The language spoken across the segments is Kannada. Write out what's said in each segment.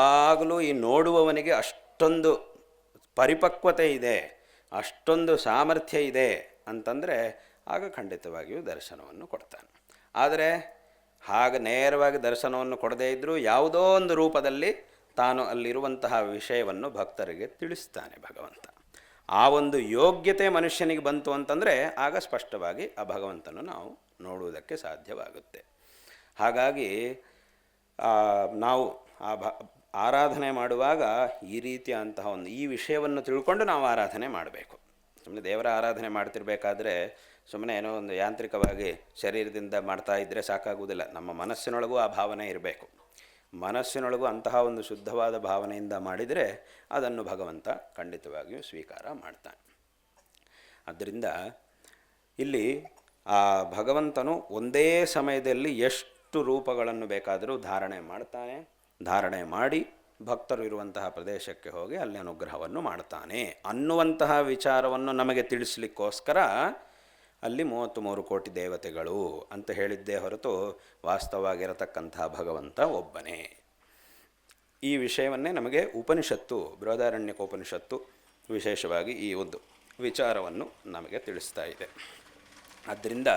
ನಿಜವಾಗಲೂ ಈ ನೋಡುವವನಿಗೆ ಅಷ್ಟೊಂದು ಪರಿಪಕ್ವತೆ ಇದೆ, ಅಷ್ಟೊಂದು ಸಾಮರ್ಥ್ಯ ಇದೆ ಅಂತಂದರೆ ಆಗ ಖಂಡಿತವಾಗಿಯೂ ದರ್ಶನವನ್ನು ಕೊಡ್ತಾನೆ. ಆದರೆ ಹಾಗೆ ನೇರವಾಗಿ ದರ್ಶನವನ್ನು ಕೊಡದೇ ಇದ್ದರೂ ಯಾವುದೋ ಒಂದು ರೂಪದಲ್ಲಿ ತಾನು ಅಲ್ಲಿರುವಂತಹ ವಿಷಯವನ್ನು ಭಕ್ತರಿಗೆ ತಿಳಿಸ್ತಾನೆ ಭಗವಂತ. ಆ ಒಂದು ಯೋಗ್ಯತೆ ಮನುಷ್ಯನಿಗೆ ಬಂತು ಅಂತಂದರೆ ಆಗ ಸ್ಪಷ್ಟವಾಗಿ ಆ ಭಗವಂತನು ನಾವು ನೋಡುವುದಕ್ಕೆ ಸಾಧ್ಯವಾಗುತ್ತೆ. ಹಾಗಾಗಿ ನಾವು ಆ ಭ ಆರಾಧನೆ ಮಾಡುವಾಗ ಈ ರೀತಿಯ ಅಂತಹ ಒಂದು ಈ ವಿಷಯವನ್ನು ತಿಳ್ಕೊಂಡು ನಾವು ಆರಾಧನೆ ಮಾಡಬೇಕು. ಸುಮ್ಮನೆ ದೇವರ ಆರಾಧನೆ ಮಾಡ್ತಿರ್ಬೇಕಾದ್ರೆ ಸುಮ್ಮನೆ ಏನೋ ಒಂದು ಯಾಂತ್ರಿಕವಾಗಿ ಶರೀರದಿಂದ ಮಾಡ್ತಾ ಇದ್ದರೆ ಸಾಕಾಗುವುದಿಲ್ಲ. ನಮ್ಮ ಮನಸ್ಸಿನೊಳಗೂ ಆ ಭಾವನೆ ಇರಬೇಕು. ಮನಸ್ಸಿನೊಳಗೂ ಅಂತಹ ಒಂದು ಶುದ್ಧವಾದ ಭಾವನೆಯಿಂದ ಮಾಡಿದರೆ ಅದನ್ನು ಭಗವಂತ ಖಂಡಿತವಾಗಿಯೂ ಸ್ವೀಕಾರ ಮಾಡ್ತಾನೆ. ಆದ್ದರಿಂದ ಇಲ್ಲಿ ಆ ಭಗವಂತನು ಒಂದೇ ಸಮಯದಲ್ಲಿ ಎಷ್ಟು ರೂಪಗಳನ್ನು ಬೇಕಾದರೂ ಧಾರಣೆ ಮಾಡ್ತಾನೆ. ಧಾರಣೆ ಮಾಡಿ ಭಕ್ತರು ಇರುವಂತಹ ಪ್ರದೇಶಕ್ಕೆ ಹೋಗಿ ಅಲ್ಲಿ ಅನುಗ್ರಹವನ್ನು ಮಾಡ್ತಾನೆ ಅನ್ನುವಂತಹ ವಿಚಾರವನ್ನು ನಮಗೆ ತಿಳಿಸ್ಲಿಕ್ಕೋಸ್ಕರ ಅಲ್ಲಿ ಮೂವತ್ತು ಮೂರು ಕೋಟಿ ದೇವತೆಗಳು ಅಂತ ಹೇಳಿದ್ದೇ ಹೊರತು ವಾಸ್ತವವಾಗಿರತಕ್ಕಂತಹ ಭಗವಂತ ಒಬ್ಬನೇ. ಈ ವಿಷಯವನ್ನೇ ನಮಗೆ ಉಪನಿಷತ್ತು, ಬೃಹದಾರಣ್ಯಕೋಪನಿಷತ್ತು ವಿಶೇಷವಾಗಿ ಈ ಒಂದು ವಿಚಾರವನ್ನು ನಮಗೆ ತಿಳಿಸ್ತಾ ಇದೆ. ಆದ್ದರಿಂದ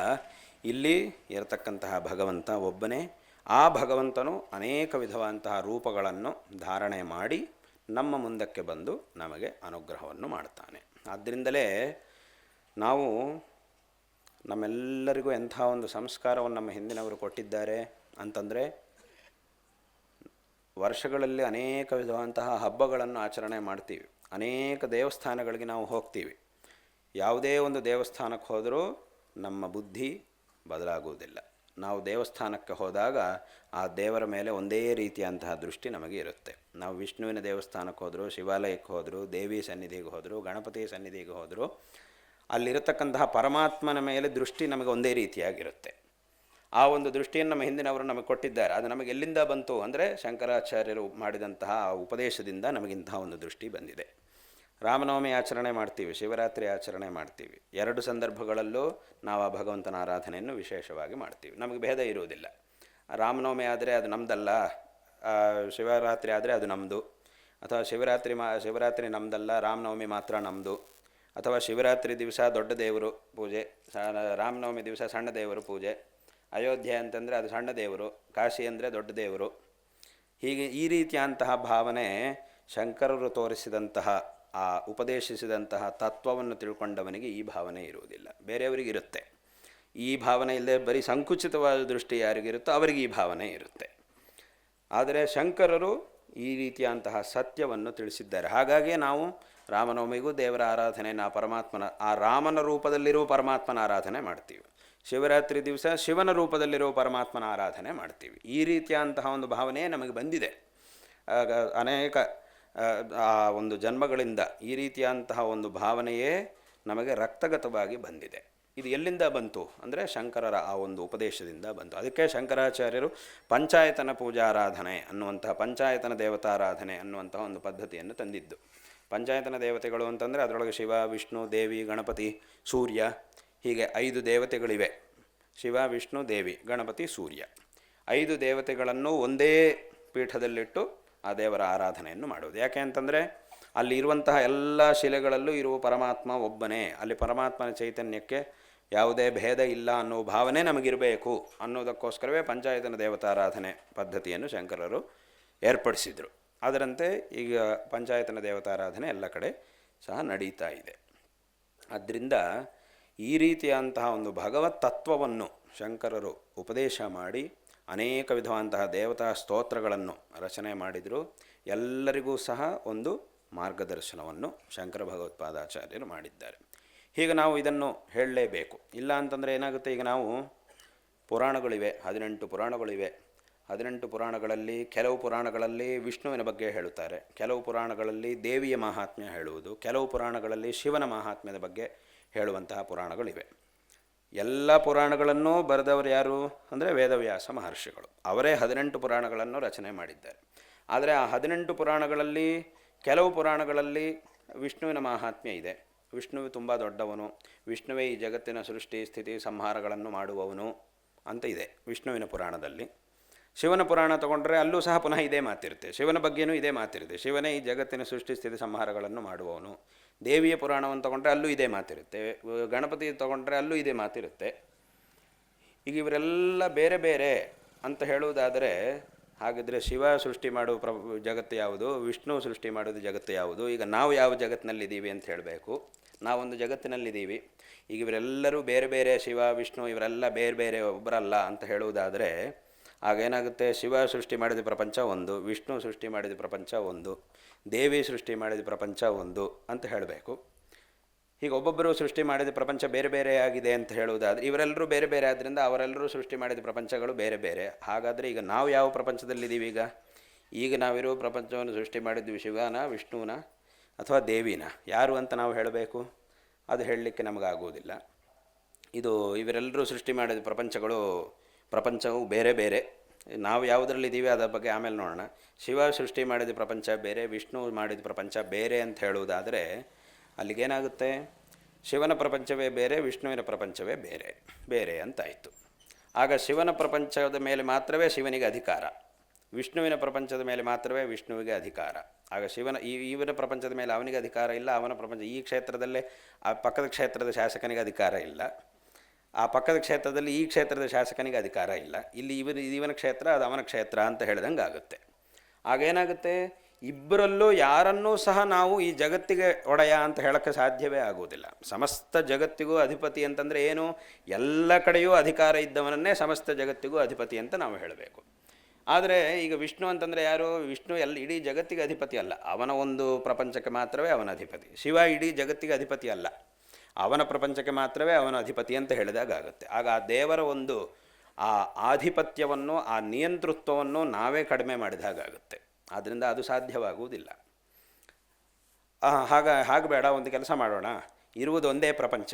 ಇಲ್ಲಿ ಇರತಕ್ಕಂತಹ ಭಗವಂತ ಒಬ್ಬನೇ ಆ ಭಗವಂತನು ಅನೇಕ ವಿಧವಾದಂತಹ ರೂಪಗಳನ್ನು ಧಾರಣೆ ಮಾಡಿ ನಮ್ಮ ಮುಂದಕ್ಕೆ ಬಂದು ನಮಗೆ ಅನುಗ್ರಹವನ್ನು ಮಾಡ್ತಾನೆ. ಆದ್ದರಿಂದಲೇ ನಾವು ನಮ್ಮೆಲ್ಲರಿಗೂ ಎಂಥ ಒಂದು ಸಂಸ್ಕಾರವನ್ನು ನಮ್ಮ ಹಿಂದಿನವರು ಕೊಟ್ಟಿದ್ದಾರೆ ಅಂತಂದರೆ ವರ್ಷಗಳಲ್ಲಿ ಅನೇಕ ವಿಧವಾದಂತಹ ಹಬ್ಬಗಳನ್ನು ಆಚರಣೆ ಮಾಡ್ತೀವಿ. ಅನೇಕ ದೇವಸ್ಥಾನಗಳಿಗೆ ನಾವು ಹೋಗ್ತೀವಿ. ಯಾವುದೇ ಒಂದು ದೇವಸ್ಥಾನಕ್ಕೆ ಹೋದರೂ ನಮ್ಮ ಬುದ್ಧಿ ಬದಲಾಗುವುದಿಲ್ಲ. ನಾವು ದೇವಸ್ಥಾನಕ್ಕೆ ಹೋದಾಗ ಆ ದೇವರ ಮೇಲೆ ಒಂದೇ ರೀತಿಯಂತಹ ದೃಷ್ಟಿ ನಮಗೆ ಇರುತ್ತೆ. ನಾವು ವಿಷ್ಣುವಿನ ದೇವಸ್ಥಾನಕ್ಕೆ ಹೋದರೂ, ಶಿವಾಲಯಕ್ಕೆ ಹೋದರೂ, ದೇವಿ ಸನ್ನಿಧಿಗೆ ಹೋದರೂ, ಗಣಪತಿ ಸನ್ನಿಧಿಗೆ ಹೋದರೂ, ಅಲ್ಲಿರತಕ್ಕಂತಹ ಪರಮಾತ್ಮನ ಮೇಲೆ ದೃಷ್ಟಿ ನಮಗೆ ಒಂದೇ ರೀತಿಯಾಗಿರುತ್ತೆ. ಆ ಒಂದು ದೃಷ್ಟಿಯನ್ನು ನಮ್ಮ ಹಿಂದಿನವರು ನಮಗೆ ಕೊಟ್ಟಿದ್ದಾರೆ. ಅದು ನಮಗೆ ಎಲ್ಲಿಂದ ಬಂತು ಅಂದರೆ ಶಂಕರಾಚಾರ್ಯರು ಮಾಡಿದಂತಹ ಆ ಉಪದೇಶದಿಂದ ನಮಗಿಂತಹ ಒಂದು ದೃಷ್ಟಿ ಬಂದಿದೆ. ರಾಮನವಮಿ ಆಚರಣೆ ಮಾಡ್ತೀವಿ, ಶಿವರಾತ್ರಿ ಆಚರಣೆ ಮಾಡ್ತೀವಿ. ಎರಡು ಸಂದರ್ಭಗಳಲ್ಲೂ ನಾವು ಆ ಭಗವಂತನ ಆರಾಧನೆಯನ್ನು ವಿಶೇಷವಾಗಿ ಮಾಡ್ತೀವಿ. ನಮಗೆ ಭೇದ ಇರುವುದಿಲ್ಲ. ರಾಮನವಮಿ ಆದರೆ ಅದು ನಮ್ಮದಲ್ಲ ಶಿವರಾತ್ರಿ ಆದರೆ ಅದು ನಮ್ಮದು ಅಥವಾ ಶಿವರಾತ್ರಿ ಮಾ, ಶಿವರಾತ್ರಿ ನಮ್ಮದಲ್ಲ ರಾಮನವಮಿ ಮಾತ್ರ ನಮ್ಮದು ಅಥವಾ ಶಿವರಾತ್ರಿ ದಿವಸ ದೊಡ್ಡ ದೇವರು ಪೂಜೆ ರಾಮನವಮಿ ದಿವಸ ಸಣ್ಣ ದೇವರು ಪೂಜೆ. ಅಯೋಧ್ಯೆ ಅಂತಂದರೆ ಅದು ಸಣ್ಣ ದೇವರು, ಕಾಶಿ ಅಂದರೆ ದೊಡ್ಡ ದೇವರು. ಹೀಗೆ ಈ ರೀತಿಯಂತಹ ಭಾವನೆ ಶಂಕರರು ತೋರಿಸಿದಂತಹ ಆ ಉಪದೇಶಿಸಿದಂತಹ ತತ್ವವನ್ನು ತಿಳ್ಕೊಂಡವನಿಗೆ ಈ ಭಾವನೆ ಇರುವುದಿಲ್ಲ. ಬೇರೆಯವರಿಗೆ ಇರುತ್ತೆ ಈ ಭಾವನೆ ಇಲ್ಲದೆ ಬರೀ ಸಂಕುಚಿತವಾದ ದೃಷ್ಟಿ ಯಾರಿಗಿರುತ್ತೋ ಅವರಿಗೆ ಈ ಭಾವನೆ ಇರುತ್ತೆ. ಆದರೆ ಶಂಕರರು ಈ ರೀತಿಯಂತಹ ಸತ್ಯವನ್ನು ತಿಳಿಸಿದ್ದಾರೆ. ಹಾಗಾಗಿ ನಾವು ರಾಮನವಮಿಗೂ ದೇವರ ಆರಾಧನೆ, ನಾ ಪರಮಾತ್ಮನ, ಆ ರಾಮನ ರೂಪದಲ್ಲಿರುವ ಪರಮಾತ್ಮನ ಆರಾಧನೆ ಮಾಡ್ತೀವಿ. ಶಿವರಾತ್ರಿ ದಿವಸ ಶಿವನ ರೂಪದಲ್ಲಿರುವ ಪರಮಾತ್ಮನ ಆರಾಧನೆ ಮಾಡ್ತೀವಿ. ಈ ರೀತಿಯಂತಹ ಒಂದು ಭಾವನೆ ನಮಗೆ ಬಂದಿದೆ. ಆಗ ಅನೇಕ ಆ, ಒಂದು ಜನ್ಮಗಳಿಂದ ಈ ರೀತಿಯಂತಹ ಒಂದು ಭಾವನೆಯೇ ನಮಗೆ ರಕ್ತಗತವಾಗಿ ಬಂದಿದೆ. ಇದು ಎಲ್ಲಿಂದ ಬಂತು ಅಂದರೆ ಶಂಕರರ ಆ ಒಂದು ಉಪದೇಶದಿಂದ ಬಂತು. ಅದಕ್ಕೆ ಶಂಕರಾಚಾರ್ಯರು ಪಂಚಾಯತನ ಪೂಜಾರಾಧನೆ ಅನ್ನುವಂತಹ ಪಂಚಾಯತನ ದೇವತಾರಾಧನೆ ಅನ್ನುವಂತಹ ಒಂದು ಪದ್ಧತಿಯನ್ನು ತಂದಿದ್ದು. ಪಂಚಾಯತನ ದೇವತೆಗಳು ಅಂತಂದರೆ ಅದರೊಳಗೆ ಶಿವ ವಿಷ್ಣು ದೇವಿ ಗಣಪತಿ ಸೂರ್ಯ ಹೀಗೆ ಐದು ದೇವತೆಗಳಿವೆ. ಶಿವ ವಿಷ್ಣು ದೇವಿ ಗಣಪತಿ ಸೂರ್ಯ. ಐದು ದೇವತೆಗಳನ್ನು ಒಂದೇ ಪೀಠದಲ್ಲಿಟ್ಟು ಆ ದೇವರ ಆರಾಧನೆಯನ್ನು ಮಾಡುವುದು. ಯಾಕೆ ಅಂತಂದರೆ ಅಲ್ಲಿ ಇರುವಂತಹ ಎಲ್ಲ ಶಿಲೆಗಳಲ್ಲೂ ಇರುವ ಪರಮಾತ್ಮ ಒಬ್ಬನೇ. ಅಲ್ಲಿ ಪರಮಾತ್ಮನ ಚೈತನ್ಯಕ್ಕೆ ಯಾವುದೇ ಭೇದ ಇಲ್ಲ ಅನ್ನೋ ಭಾವನೆ ನಮಗಿರಬೇಕು ಅನ್ನೋದಕ್ಕೋಸ್ಕರವೇ ಪಂಚಾಯತನ ದೇವತಾರಾಧನೆ ಪದ್ಧತಿಯನ್ನು ಶಂಕರರು ಏರ್ಪಡಿಸಿದರು. ಅದರಂತೆ ಈಗ ಪಂಚಾಯತನ ದೇವತಾರಾಧನೆ ಎಲ್ಲ ಕಡೆ ಸಹ ನಡೀತಾ ಇದೆ. ಆದ್ದರಿಂದ ಈ ರೀತಿಯಾದಂತಹ ಒಂದು ಭಗವತ್ ತತ್ವವನ್ನು ಶಂಕರರು ಉಪದೇಶ ಮಾಡಿ ಅನೇಕ ವಿಧವಾದಂತಹ ದೇವತಾ ಸ್ತೋತ್ರಗಳನ್ನು ರಚನೆ ಮಾಡಿದರು. ಎಲ್ಲರಿಗೂ ಸಹ ಒಂದು ಮಾರ್ಗದರ್ಶನವನ್ನು ಶಂಕರ ಭಗವತ್ಪಾದಾಚಾರ್ಯರು ಮಾಡಿದ್ದಾರೆ. ಹೀಗೆ ನಾವು ಇದನ್ನು ಹೇಳಲೇಬೇಕು. ಇಲ್ಲ ಅಂತಂದರೆ ಏನಾಗುತ್ತೆ? ಈಗ ನಾವು ಪುರಾಣಗಳಿವೆ, ಹದಿನೆಂಟು ಪುರಾಣಗಳಿವೆ. ಹದಿನೆಂಟು ಪುರಾಣಗಳಲ್ಲಿ ಕೆಲವು ಪುರಾಣಗಳಲ್ಲಿ ವಿಷ್ಣುವಿನ ಬಗ್ಗೆ ಹೇಳುತ್ತಾರೆ. ಕೆಲವು ಪುರಾಣಗಳಲ್ಲಿ ದೇವಿಯ ಮಹಾತ್ಮ್ಯ ಹೇಳುವುದು. ಕೆಲವು ಪುರಾಣಗಳಲ್ಲಿ ಶಿವನ ಮಹಾತ್ಮ್ಯದ ಬಗ್ಗೆ ಹೇಳುವಂತಹ ಪುರಾಣಗಳಿವೆ. ಎಲ್ಲ ಪುರಾಣಗಳನ್ನು ಬರೆದವರು ಯಾರು? ಅಂದರೆ ವೇದವ್ಯಾಸ ಮಹರ್ಷಿಗಳು. ಅವರೇ ಹದಿನೆಂಟು ಪುರಾಣಗಳನ್ನು ರಚನೆ ಮಾಡಿದ್ದಾರೆ. ಆದರೆ ಆ ಹದಿನೆಂಟು ಪುರಾಣಗಳಲ್ಲಿ, ಕೆಲವು ಪುರಾಣಗಳಲ್ಲಿ ವಿಷ್ಣುವಿನ ಮಹಾತ್ಮ್ಯ ಇದೆ. ವಿಷ್ಣುವು ತುಂಬ ದೊಡ್ಡವನು. ವಿಷ್ಣುವೇ ಈ ಜಗತ್ತಿನ ಸೃಷ್ಟಿ, ಸ್ಥಿತಿ, ಸಂಹಾರಗಳನ್ನು ಮಾಡುವವನು ಅಂತ ಇದೆ ವಿಷ್ಣುವಿನ ಪುರಾಣದಲ್ಲಿ. ಶಿವನ ಪುರಾಣ ತಗೊಂಡ್ರೆ ಅಲ್ಲೂ ಸಹ ಪುನಃ ಇದೇ ಮಾತಿರುತ್ತೆ. ಶಿವನ ಬಗ್ಗೆಯೂ ಇದೇ ಮಾತಿರುತ್ತೆ. ಶಿವನೇ ಈ ಜಗತ್ತಿನ ಸೃಷ್ಟಿ, ಸ್ಥಿತಿ, ಸಂಹಾರಗಳನ್ನು ಮಾಡುವವನು. ದೇವಿಯ ಪುರಾಣವನ್ನು ತಗೊಂಡ್ರೆ ಅಲ್ಲೂ ಇದೇ ಮಾತಿರುತ್ತೆ. ಗಣಪತಿ ತಗೊಂಡ್ರೆ ಅಲ್ಲೂ ಇದೇ ಮಾತಿರುತ್ತೆ. ಈಗ ಇವರೆಲ್ಲ ಬೇರೆ ಬೇರೆ ಅಂತ ಹೇಳುವುದಾದರೆ ಹಾಗಿದ್ರೆ ಶಿವ ಸೃಷ್ಟಿ ಮಾಡುವ ಪ್ರ ಜಗತ್ತು ಯಾವುದು, ವಿಷ್ಣು ಸೃಷ್ಟಿ ಮಾಡೋದು ಜಗತ್ತು ಯಾವುದು, ಈಗ ನಾವು ಯಾವ ಜಗತ್ತಿನಲ್ಲಿದ್ದೀವಿ ಅಂತ ಹೇಳಬೇಕು. ನಾವೊಂದು ಜಗತ್ತಿನಲ್ಲಿದ್ದೀವಿ. ಈಗ ಇವರೆಲ್ಲರೂ ಬೇರೆ ಬೇರೆ ಶಿವ, ವಿಷ್ಣು ಇವರೆಲ್ಲ ಬೇರೆ ಬೇರೆ ಒಬ್ಬರಲ್ಲ ಅಂತ ಹೇಳುವುದಾದರೆ ಆಗೇನಾಗುತ್ತೆ ಶಿವ ಸೃಷ್ಟಿ ಮಾಡಿದ ಪ್ರಪಂಚ ಒಂದು, ವಿಷ್ಣು ಸೃಷ್ಟಿ ಮಾಡಿದ ಪ್ರಪಂಚ ಒಂದು, ದೇವಿ ಸೃಷ್ಟಿ ಮಾಡಿದ ಪ್ರಪಂಚ ಒಂದು ಅಂತ ಹೇಳಬೇಕು. ಈಗ ಒಬ್ಬೊಬ್ಬರು ಸೃಷ್ಟಿ ಮಾಡಿದ ಪ್ರಪಂಚ ಬೇರೆ ಬೇರೆ ಆಗಿದೆ ಅಂತ ಹೇಳುವುದಾದರೆ, ಇವರೆಲ್ಲರೂ ಬೇರೆ ಬೇರೆ ಆದ್ದರಿಂದ ಅವರೆಲ್ಲರೂ ಸೃಷ್ಟಿ ಮಾಡಿದ ಪ್ರಪಂಚಗಳು ಬೇರೆ ಬೇರೆ. ಹಾಗಾದರೆ ಈಗ ನಾವು ಯಾವ ಪ್ರಪಂಚದಲ್ಲಿದ್ದೀವಿ ಈಗ? ಈಗ ನಾವಿರುವ ಪ್ರಪಂಚವನ್ನು ಸೃಷ್ಟಿ ಮಾಡಿದ್ವಿ ಶಿವನ ವಿಷ್ಣುವಿನ ಅಥವಾ ದೇವಿನ. ಯಾರು ಅಂತ ನಾವು ಹೇಳಬೇಕು? ಅದು ಹೇಳಲಿಕ್ಕೆ ನಮಗಾಗುವುದಿಲ್ಲ. ಇದು ಇವರೆಲ್ಲರೂ ಸೃಷ್ಟಿ ಮಾಡಿದ ಪ್ರಪಂಚಗಳು ಪ್ರಪಂಚವು ಬೇರೆ ಬೇರೆ. ನಾವು ಯಾವುದರಲ್ಲಿದ್ದೀವಿ ಅದರ ಬಗ್ಗೆ ಆಮೇಲೆ ನೋಡೋಣ. ಶಿವ ಸೃಷ್ಟಿ ಮಾಡಿದ ಪ್ರಪಂಚ ಬೇರೆ, ವಿಷ್ಣು ಮಾಡಿದ ಪ್ರಪಂಚ ಬೇರೆ ಅಂತ ಹೇಳುವುದಾದರೆ ಅಲ್ಲಿಗೇನಾಗುತ್ತೆ? ಶಿವನ ಪ್ರಪಂಚವೇ ಬೇರೆ, ವಿಷ್ಣುವಿನ ಪ್ರಪಂಚವೇ ಬೇರೆ ಬೇರೆ ಅಂತಾಯಿತು. ಆಗ ಶಿವನ ಪ್ರಪಂಚದ ಮೇಲೆ ಮಾತ್ರವೇ ಶಿವನಿಗೆ ಅಧಿಕಾರ. ವಿಷ್ಣುವಿನ ಪ್ರಪಂಚದ ಮೇಲೆ ಮಾತ್ರವೇ ವಿಷ್ಣುವಿಗೆ ಅಧಿಕಾರ. ಆಗ ಶಿವನ ಈ ಇವನ ಪ್ರಪಂಚದ ಮೇಲೆ ಅವನಿಗೆ ಅಧಿಕಾರ ಇಲ್ಲ, ಅವನ ಪ್ರಪಂಚ ಈ ಕ್ಷೇತ್ರದಲ್ಲೇ, ಆ ಪಕ್ಕದ ಕ್ಷೇತ್ರದ ಶಾಸಕನಿಗೆ ಅಧಿಕಾರ ಇಲ್ಲ. ಆ ಪಕ್ಕದ ಕ್ಷೇತ್ರದಲ್ಲಿ ಈ ಕ್ಷೇತ್ರದ ಶಾಸಕನಿಗೆ ಅಧಿಕಾರ ಇಲ್ಲ. ಇಲ್ಲಿ ಇವನ ಇವನ ಕ್ಷೇತ್ರ, ಅದು ಅವನ ಕ್ಷೇತ್ರ ಅಂತ ಹೇಳ್ದಂಗೆ ಆಗುತ್ತೆ. ಆಗೇನಾಗುತ್ತೆ ಇಬ್ಬರಲ್ಲೂ ಯಾರನ್ನೂ ಸಹ ನಾವು ಈ ಜಗತ್ತಿಗೆ ಒಡೆಯ ಅಂತ ಹೇಳೋಕ್ಕೆ ಸಾಧ್ಯವೇ ಆಗುವುದಿಲ್ಲ. ಸಮಸ್ತ ಜಗತ್ತಿಗೂ ಅಧಿಪತಿ ಅಂತಂದರೆ ಏನು? ಎಲ್ಲ ಕಡೆಯೂ ಅಧಿಕಾರ ಇದ್ದವನನ್ನೇ ಸಮಸ್ತ ಜಗತ್ತಿಗೂ ಅಧಿಪತಿ ಅಂತ ನಾವು ಹೇಳಬೇಕು. ಆದರೆ ಈಗ ವಿಷ್ಣು ಅಂತಂದರೆ ಯಾರು? ವಿಷ್ಣು ಎಲ್ಲ ಇಡೀ ಜಗತ್ತಿಗೆ ಅಧಿಪತಿ ಅಲ್ಲ. ಅವನ ಒಂದು ಪ್ರಪಂಚಕ್ಕೆ ಮಾತ್ರವೇ ಅವನ ಅಧಿಪತಿ. ಶಿವ ಇಡೀ ಜಗತ್ತಿಗೆ ಅಧಿಪತಿ ಅಲ್ಲ. ಅವನ ಪ್ರಪಂಚಕ್ಕೆ ಮಾತ್ರವೇ ಅವನ ಅಧಿಪತಿ ಅಂತ ಹೇಳಿದಾಗ ಆಗುತ್ತೆ ಆಗ ಆ ದೇವರ ಒಂದು ಆ ಆಧಿಪತ್ಯವನ್ನು, ಆ ನಿಯಂತೃತ್ವವನ್ನು ನಾವೇ ಕಡಿಮೆ ಮಾಡಿದಾಗ ಆಗುತ್ತೆ ಆದ್ದರಿಂದ ಅದು ಸಾಧ್ಯವಾಗುವುದಿಲ್ಲ. ಹಾಗ ಹಾಗೆ ಬೇಡ ಒಂದು ಕೆಲಸ ಮಾಡೋಣ. ಇರುವುದು ಒಂದೇ ಪ್ರಪಂಚ.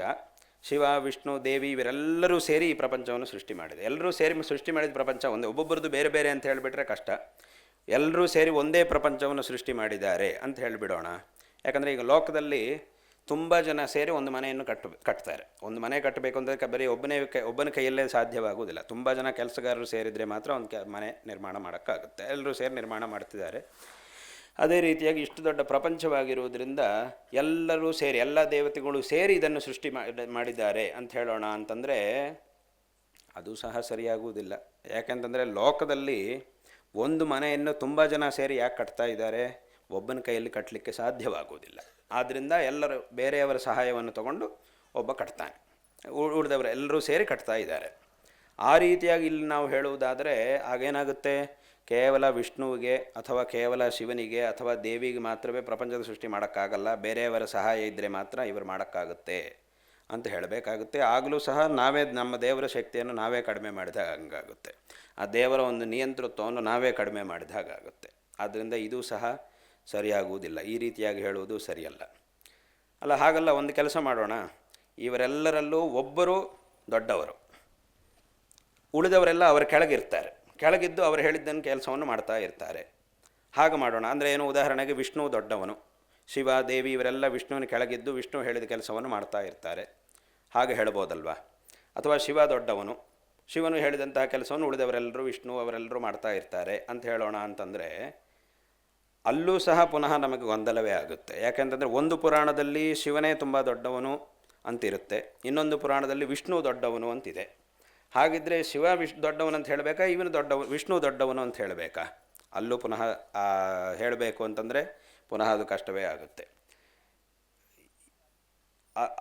ಶಿವ, ವಿಷ್ಣು, ದೇವಿ ಇವರೆಲ್ಲರೂ ಸೇರಿ ಈ ಪ್ರಪಂಚವನ್ನು ಸೃಷ್ಟಿ ಮಾಡಿದೆ. ಎಲ್ಲರೂ ಸೇರಿ ಸೃಷ್ಟಿ ಮಾಡಿದ ಪ್ರಪಂಚ ಒಂದೇ. ಒಬ್ಬೊಬ್ಬರದ್ದು ಬೇರೆ ಬೇರೆ ಅಂತ ಹೇಳಿಬಿಟ್ರೆ ಕಷ್ಟ. ಎಲ್ಲರೂ ಸೇರಿ ಒಂದೇ ಪ್ರಪಂಚವನ್ನು ಸೃಷ್ಟಿ ಮಾಡಿದ್ದಾರೆ ಅಂತ ಹೇಳಿಬಿಡೋಣ. ಯಾಕಂದರೆ ಈಗ ಲೋಕದಲ್ಲಿ ತುಂಬ ಜನ ಸೇರಿ ಒಂದು ಮನೆಯನ್ನು ಕಟ್ಟು ಕಟ್ತಾರೆ. ಒಂದು ಮನೆ ಕಟ್ಟಬೇಕು ಅಂದರೆ ಬರೀ ಒಬ್ಬನೇ ಕೈ, ಒಬ್ಬನ ಕೈಯಲ್ಲೇ ಸಾಧ್ಯವಾಗುವುದಿಲ್ಲ. ತುಂಬ ಜನ ಕೆಲಸಗಾರರು ಸೇರಿದರೆ ಮಾತ್ರ ಒಂದು ಕೆ, ಮನೆ ನಿರ್ಮಾಣ ಮಾಡೋಕ್ಕಾಗುತ್ತೆ. ಎಲ್ಲರೂ ಸೇರಿ ನಿರ್ಮಾಣ ಮಾಡ್ತಿದ್ದಾರೆ. ಅದೇ ರೀತಿಯಾಗಿ ಇಷ್ಟು ದೊಡ್ಡ ಪ್ರಪಂಚವಾಗಿರುವುದರಿಂದ ಎಲ್ಲರೂ ಸೇರಿ, ಎಲ್ಲ ದೇವತೆಗಳು ಸೇರಿ ಇದನ್ನು ಸೃಷ್ಟಿ ಮಾಡಿದ್ದಾರೆ ಅಂತ ಹೇಳೋಣ ಅಂತಂದರೆ ಅದು ಸಹ ಸರಿಯಾಗುವುದಿಲ್ಲ. ಯಾಕೆಂತಂದರೆ ಲೋಕದಲ್ಲಿ ಒಂದು ಮನೆಯನ್ನು ತುಂಬ ಜನ ಸೇರಿ ಯಾಕೆ ಕಟ್ತಾ ಇದ್ದಾರೆ? ಒಬ್ಬನ ಕೈಯಲ್ಲಿ ಕಟ್ಟಲಿಕ್ಕೆ ಸಾಧ್ಯವಾಗುವುದಿಲ್ಲ. ಆದ್ದರಿಂದ ಎಲ್ಲರೂ ಬೇರೆಯವರ ಸಹಾಯವನ್ನು ತಗೊಂಡು ಒಬ್ಬ ಕಟ್ತಾನೆ. ಉಳಿದವರು ಎಲ್ಲರೂ ಸೇರಿ ಕಟ್ತಾ ಇದ್ದಾರೆ. ಆ ರೀತಿಯಾಗಿ ಇಲ್ಲಿ ನಾವು ಹೇಳುವುದಾದರೆ ಆಗೇನಾಗುತ್ತೆ? ಕೇವಲ ವಿಷ್ಣುವಿಗೆ ಅಥವಾ ಕೇವಲ ಶಿವನಿಗೆ ಅಥವಾ ದೇವಿಗೆ ಮಾತ್ರವೇ ಪ್ರಪಂಚದ ಸೃಷ್ಟಿ ಮಾಡೋಕ್ಕಾಗಲ್ಲ, ಬೇರೆಯವರ ಸಹಾಯ ಇದ್ದರೆ ಮಾತ್ರ ಇವರು ಮಾಡೋಕ್ಕಾಗುತ್ತೆ ಅಂತ ಹೇಳಬೇಕಾಗುತ್ತೆ. ಆಗಲೂ ಸಹ ನಾವೇ ನಮ್ಮ ದೇವರ ಶಕ್ತಿಯನ್ನು ನಾವೇ ಕಡಿಮೆ ಮಾಡಿದ ಹಂಗಾಗುತ್ತೆ. ಆ ದೇವರ ಒಂದು ನಿಯಂತೃತ್ವವನ್ನು ನಾವೇ ಕಡಿಮೆ ಮಾಡಿದ ಹಾಗಾಗುತ್ತೆ ಆದ್ದರಿಂದ ಇದು ಸಹ ಸರಿಯಾಗುವುದಿಲ್ಲ. ಈ ರೀತಿಯಾಗಿ ಹೇಳುವುದು ಸರಿಯಲ್ಲ. ಅಲ್ಲ, ಹಾಗಲ್ಲ, ಒಂದು ಕೆಲಸ ಮಾಡೋಣ. ಇವರೆಲ್ಲರಲ್ಲೂ ಒಬ್ಬರು ದೊಡ್ಡವರು. ಉಳಿದವರೆಲ್ಲ ಅವರ ಕೆಳಗಿರ್ತಾರೆ. ಕೆಳಗಿದ್ದು ಅವರು ಹೇಳಿದ್ದನ್ನು ಕೆಲಸವನ್ನು ಮಾಡ್ತಾ ಇರ್ತಾರೆ. ಹಾಗೆ ಮಾಡೋಣ. ಅಂದರೆ ಏನು? ಉದಾಹರಣೆಗೆ ವಿಷ್ಣು ದೊಡ್ಡವನು. ಶಿವ, ದೇವಿ ಇವರೆಲ್ಲ ವಿಷ್ಣುವಿನ ಕೆಳಗಿದ್ದು ವಿಷ್ಣು ಹೇಳಿದ ಕೆಲಸವನ್ನು ಮಾಡ್ತಾ ಇರ್ತಾರೆ. ಹಾಗೆ ಹೇಳ್ಬೋದಲ್ವಾ? ಅಥವಾ ಶಿವ ದೊಡ್ಡವನು. ಶಿವನು ಹೇಳಿದಂತಹ ಕೆಲಸವನ್ನು ಉಳಿದವರೆಲ್ಲರೂ ವಿಷ್ಣು ಅವರೆಲ್ಲರೂ ಮಾಡ್ತಾ ಇರ್ತಾರೆ. ಅಂತ ಹೇಳೋಣ ಅಂತಂದರೆ ಅಲ್ಲೂ ಸಹ ಪುನಃ ನಮಗೆ ಗೊಂದಲವೇ ಆಗುತ್ತೆ. ಯಾಕೆಂತಂದರೆ ಒಂದು ಪುರಾಣದಲ್ಲಿ ಶಿವನೇ ತುಂಬ ದೊಡ್ಡವನು ಅಂತಿರುತ್ತೆ. ಇನ್ನೊಂದು ಪುರಾಣದಲ್ಲಿ ವಿಷ್ಣು ದೊಡ್ಡವನು ಅಂತಿದೆ. ಹಾಗಿದ್ದರೆ ಶಿವ ವಿಶ್, ದೊಡ್ಡವನು ಅಂತ ಹೇಳಬೇಕಾ? ಇವನು ದೊಡ್ಡವ, ವಿಷ್ಣು ದೊಡ್ಡವನು ಅಂತ ಹೇಳಬೇಕಾ? ಅಲ್ಲೂ ಪುನಃ ಹೇಳಬೇಕು ಅಂತಂದರೆ ಪುನಃ ಅದು ಕಷ್ಟವೇ ಆಗುತ್ತೆ.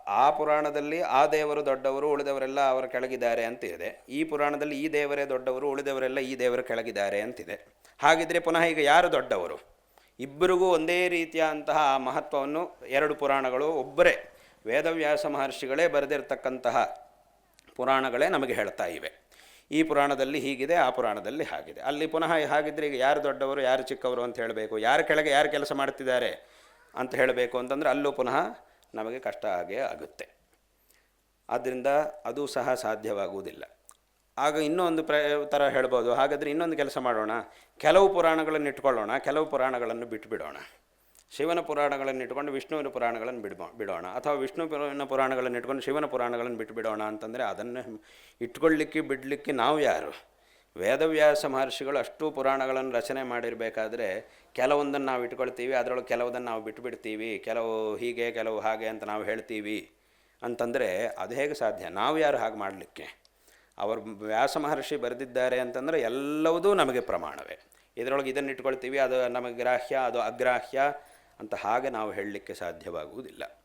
ಆ ಪುರಾಣದಲ್ಲಿ ಆ ದೇವರು ದೊಡ್ಡವರು, ಉಳಿದವರೆಲ್ಲ ಅವರ ಕೆಳಗಿದ್ದಾರೆ ಅಂತಿದೆ. ಈ ಪುರಾಣದಲ್ಲಿ ಈ ದೇವರೇ ದೊಡ್ಡವರು, ಉಳಿದವರೆಲ್ಲ ಈ ದೇವರ ಕೆಳಗಿದ್ದಾರೆ ಅಂತಿದೆ. ಹಾಗಿದ್ರೆ ಪುನಃ ಈಗ ಯಾರು ದೊಡ್ಡವರು? ಇಬ್ಬರಿಗೂ ಒಂದೇ ರೀತಿಯಾದಂತಹ ಮಹತ್ವವನ್ನು ಎರಡು ಪುರಾಣಗಳು, ಒಬ್ಬರೇ ವೇದವ್ಯಾಸ ಮಹರ್ಷಿಗಳೇ ಬರೆದಿರ್ತಕ್ಕಂತಹ ಪುರಾಣಗಳೇ ನಮಗೆ ಹೇಳ್ತಾ ಇವೆ. ಈ ಪುರಾಣದಲ್ಲಿ ಹೀಗಿದೆ, ಆ ಪುರಾಣದಲ್ಲಿ ಹಾಗಿದೆ. ಅಲ್ಲಿ ಪುನಃ ಹಾಗಿದ್ರೆ ಈಗ ಯಾರು ದೊಡ್ಡವರು, ಯಾರು ಚಿಕ್ಕವರು ಅಂತ ಹೇಳಬೇಕು, ಯಾರ ಕೆಳಗೆ ಯಾರು ಕೆಲಸ ಮಾಡ್ತಿದ್ದಾರೆ ಅಂತ ಹೇಳಬೇಕು ಅಂತಂದರೆ ಅಲ್ಲೂ ಪುನಃ ನಮಗೆ ಕಷ್ಟ ಹಾಗೆ ಆಗುತ್ತೆ. ಆದ್ದರಿಂದ ಅದು ಸಹ ಸಾಧ್ಯವಾಗುವುದಿಲ್ಲ. ಆಗ ಇನ್ನೊಂದು ಪ್ರ ಥರ ಹೇಳ್ಬೋದು. ಹಾಗಾದರೆ ಇನ್ನೊಂದು ಕೆಲಸ ಮಾಡೋಣ. ಕೆಲವು ಪುರಾಣಗಳನ್ನು ಇಟ್ಕೊಳ್ಳೋಣ, ಕೆಲವು ಪುರಾಣಗಳನ್ನು ಬಿಟ್ಟುಬಿಡೋಣ ಶಿವನ ಪುರಾಣಗಳನ್ನು ಇಟ್ಕೊಂಡು ವಿಷ್ಣುವಿನ ಪುರಾಣಗಳನ್ನು ಬಿಡ್ಬೋ, ಬಿಡೋಣ. ಅಥವಾ ವಿಷ್ಣುವಿನ ಪುರಾಣಗಳನ್ನು ಇಟ್ಕೊಂಡು ಶಿವನ ಪುರಾಣಗಳನ್ನು ಬಿಟ್ಟುಬಿಡೋಣ ಅಂತಂದರೆ ಅದನ್ನು ಇಟ್ಕೊಳ್ಳಿಕ್ಕೆ, ಬಿಡಲಿಕ್ಕೆ ನಾವು ಯಾರು? ವೇದವ್ಯಾಸ ಮಹರ್ಷಿಗಳು ಅಷ್ಟು ಪುರಾಣಗಳನ್ನು ರಚನೆ ಮಾಡಿರಬೇಕಾದ್ರೆ ಕೆಲವೊಂದನ್ನು ನಾವು ಇಟ್ಕೊಳ್ತೀವಿ, ಅದರೊಳಗೆ ಕೆಲವುದನ್ನು ನಾವು ಬಿಟ್ಟುಬಿಡ್ತೀವಿ ಕೆಲವು ಹೀಗೆ, ಕೆಲವು ಹಾಗೆ ಅಂತ ನಾವು ಹೇಳ್ತೀವಿ. ಅಂತಂದರೆ ಅದು ಹೇಗೆ ಸಾಧ್ಯ? ನಾವು ಯಾರು ಹಾಗೆ ಮಾಡಲಿಕ್ಕೆ? ಅವರು ವ್ಯಾಸ ಮಹರ್ಷಿ ಬರೆದಿದ್ದಾರೆ ಅಂತಂದರೆ ಎಲ್ಲವುದೂ ನಮಗೆ ಪ್ರಮಾಣವೇ. ಇದರೊಳಗೆ ಇದನ್ನು ಇಟ್ಕೊಳ್ತೀವಿ ಅದು ನಮಗೆ ಗ್ರಾಹ್ಯ, ಅದು ಅಗ್ರಾಹ್ಯ ಅಂತ ಹಾಗೆ ನಾವು ಹೇಳಲಿಕ್ಕೆ ಸಾಧ್ಯವಾಗುವುದಿಲ್ಲ.